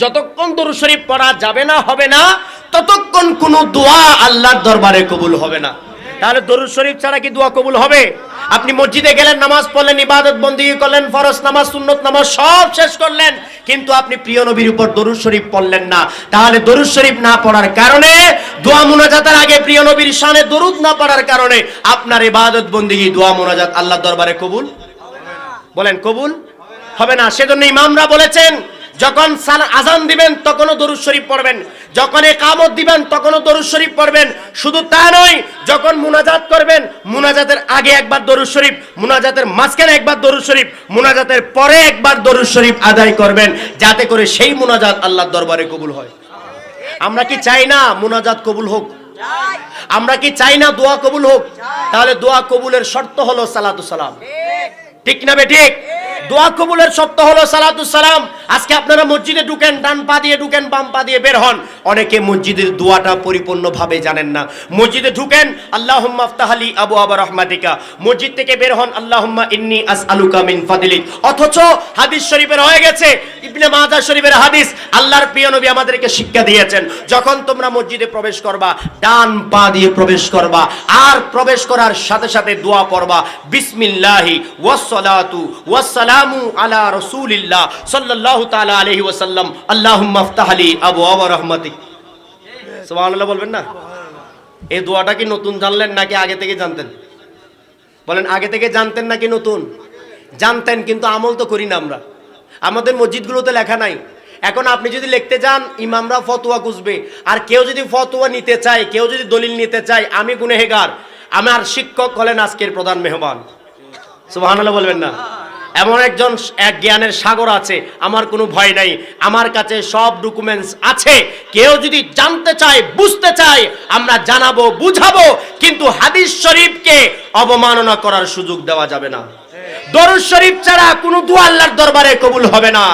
যতক্ষণ দরুদ শরীফ পড়া যাবে না, হবে না, ততক্ষণ কোনো দোয়া আল্লাহর দরবারে কবুল হবে না। তাহলে দরুদ শরীফ ছাড়া কি দোয়া কবুল হবে? আপনি মসজিদে গেলেন, নামাজ পড়লেন, ইবাদত বন্দী করলেন, ফরজ নামাজ, সুন্নত নামাজ সব শেষ করলেন, কিন্তু আপনি প্রিয় নবীর উপর দরুদ শরীফ পড়লেন না। তাহলে দরুদ শরীফ না পড়ার কারণে, দোয়া মুনাজাতের আগে প্রিয় নবীর শানে দরুদ না পড়ার কারণে আপনার ইবাদত বন্দী দোয়া মুনাজাত আল্লাহর দরবারে কবুল? বলেন, কবুল? হবে না। সেজন্য ইমামরা বলেছেন যখন আজান দিবেন, তখনও দরুদ শরীফ পড়বেন। যখন কামত দিবেন, তখনও দরুদ শরীফ পড়বেন। শুধু তা নয়, যখন মুনাজাত করবেন, মুনাজাতের আগে একবার দরুদ শরীফ, মুনাজাতের মাঝখানে একবার দরুদ শরীফ, মুনাজাতের পরে একবার দরুদ শরীফ আদায় করবেন, যাতে করে সেই মুনাজাত আল্লাহর দরবারে কবুল হয়। আমরা কি চাই না মুনাজাত কবুল হোক? আমরা কি চাই না দোয়া কবুল হোক? তাহলে দোয়া কবুলের শর্ত হলো সালাতু সালাম। ঠিক না বে ঠিক? দোয়া কবুলের শর্ত হলো সালাম। আজকে আপনারা মসজিদে ঢুকেন, ডান পা দিয়ে ঢুকেন, বাম পা দিয়ে বের হন। অনেকে মসজিদের দোয়াটা পরিপূর্ণভাবে জানেন না। মসজিদে ঢুকেন, আল্লাহুম্মা আফতাহালি আবু আবা রহমাতিকা। মসজিদ থেকে বের হন, আল্লাহুম্মা ইন্নি আসআলুকা মিন ফাদিলিক অথচ হাদিস শরীফের হয়ে গেছে, ইবনে মাজাহ শরীফের হাদিস, আল্লাহর প্রিয় নবী আমাদেরকে শিক্ষা দিয়েছেন, যখন তোমরা মসজিদে প্রবেশ করবা, ডান পা দিয়ে প্রবেশ করবা, আর প্রবেশ করার সাথে সাথে দোয়া পড়বা, বিসমিল্লাহি ওয়াসসালাতু ওয়াসসালামু আলা রাসূলিল্লাহ সাল্লাল্লাহু তাআলা আলাইহি ওয়াসাল্লাম। আল্লাহুম্মা আফতাহলি আবওয়াব রাহমাতিক। সুবহানাল্লাহ বলবেন না? এই দোয়াটা কি নতুন জানলেন নাকি আগে থেকে জানতেন? বলেন আগে থেকে জানতেন নাকি নতুন? জানতেন কিন্তু আমল তো করি না আমরা। আমাদের মসজিদগুলোতে লেখা নাই। এখন আপনি যদি লিখতে যান ইমামরা ফতোয়া খুঁজবে। আর কেউ যদি ফতোয়া নিতে চায় কেউ যদি দলিল নিতে চায় আমি গুনেহেগার। আমার শিক্ষক হলেন আজকের প্রধান মেহমান। সুবহানাল্লাহ বলবেন না? এমন একজন এক জ্ঞানের সাগর আছে, আমার কোনো ভয় নাই। আমার কাছে সব ডকুমেন্টস আছে। কেউ যদি জানতে চায়, বুঝতে চায়, আমরা জানাব, বুঝাবো, কিন্তু হাদিস শরীফকে অবমাননা করার সুযোগ দেওয়া যাবে না। দরুদ শরীফ ছাড়া কোনো দোয়া আল্লাহর দরবারে কবুল হবে না।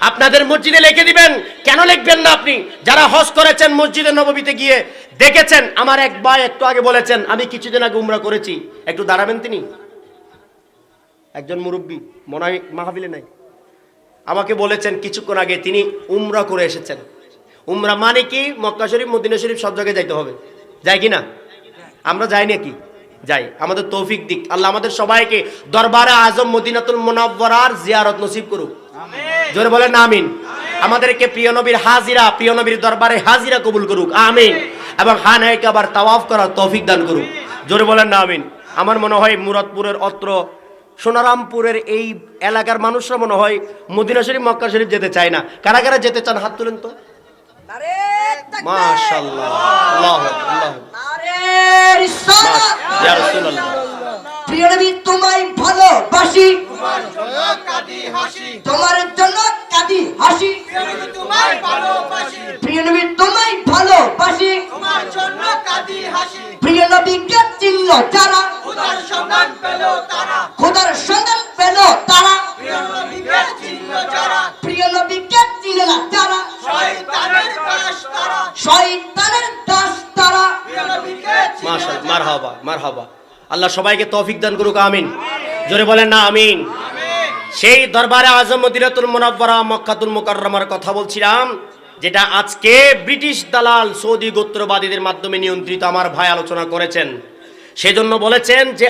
আপনাদের মসজিদে লিখে দিবেন, কেন লিখবেন না আপনি? যারা হজ করেছেন মসজিদে নববীতে গিয়ে দেখেছেন, আমার এক ভাই একটু আগে বলেছেন, আমি কিছুদিন আগে উমরা করেছি। একটু দাঁড়াবেন তিনি? একজন মুরব্বী মনে হয় মাহফিলে নাই। আমাকে বলেছেন কিছুক্ষণ আগে তিনি উমরা করে এসেছেন। উমরা মানে কি? মক্কা শরীফ মদিনা শরীফ সব জায়গায় যাইতে হবে। যাই কি না? আমরা যাই নাকি? যাই। আমাদের তৌফিক দিক। আল্লাহ আমাদের সবাইকে দরবারে আজম মদিনাতুল মোনাব্বরার জিয়ারত নসিব করুক। জোরে বলেন আমিন। আমাদেরকে প্রিয় নবীর হাজিরা প্রিয় নবীর দরবারে হাজিরা কবুল করুক। আমিন। এবং হান আবার তাওয়াফ করার তৌফিক দান করুক। জোরে বলেন না আমিন। আমার মনে হয় মুরাদপুরের অত্র সোনারামপুরের এই এলাকার মানুষরা মনে হয় মদিনা শরীফ মক্কা শরীফ যেতে চায় না। কারা কারা যেতে চান? হাত তুলেন তো। মাশাআল্লাহ। আল্লাহু আল্লাহ রাসূলুল্লাহ। প্রিয় নবী তোমায় ভালোবাসি। তোমার জন্য কাঁদি হাসি। প্রিয় নবী তোমায় ভালোবাসি। প্রিয় নবীকে চিহ্ন যারা খোদার সন্ধান শয়তানের দাস তারা মাশাআল্লাহ, মারহাবা মারহাবা। আল্লাহ সবাইকে তৌফিক দান করুক, আমিন। জোরে বলেন না, আমিন। সেই দরবারে আজম মদিনাতুল মুনাব্বারা মক্কাতুল মুকাররমার কথা বলছিলাম, যেটা আজকে ব্রিটিশ দালাল সৌদি গোত্রবাদীদের মাধ্যমে নিয়ন্ত্রিত আমার ভাই আলোচনা করেছেন। সেজন্য বলেছেন যে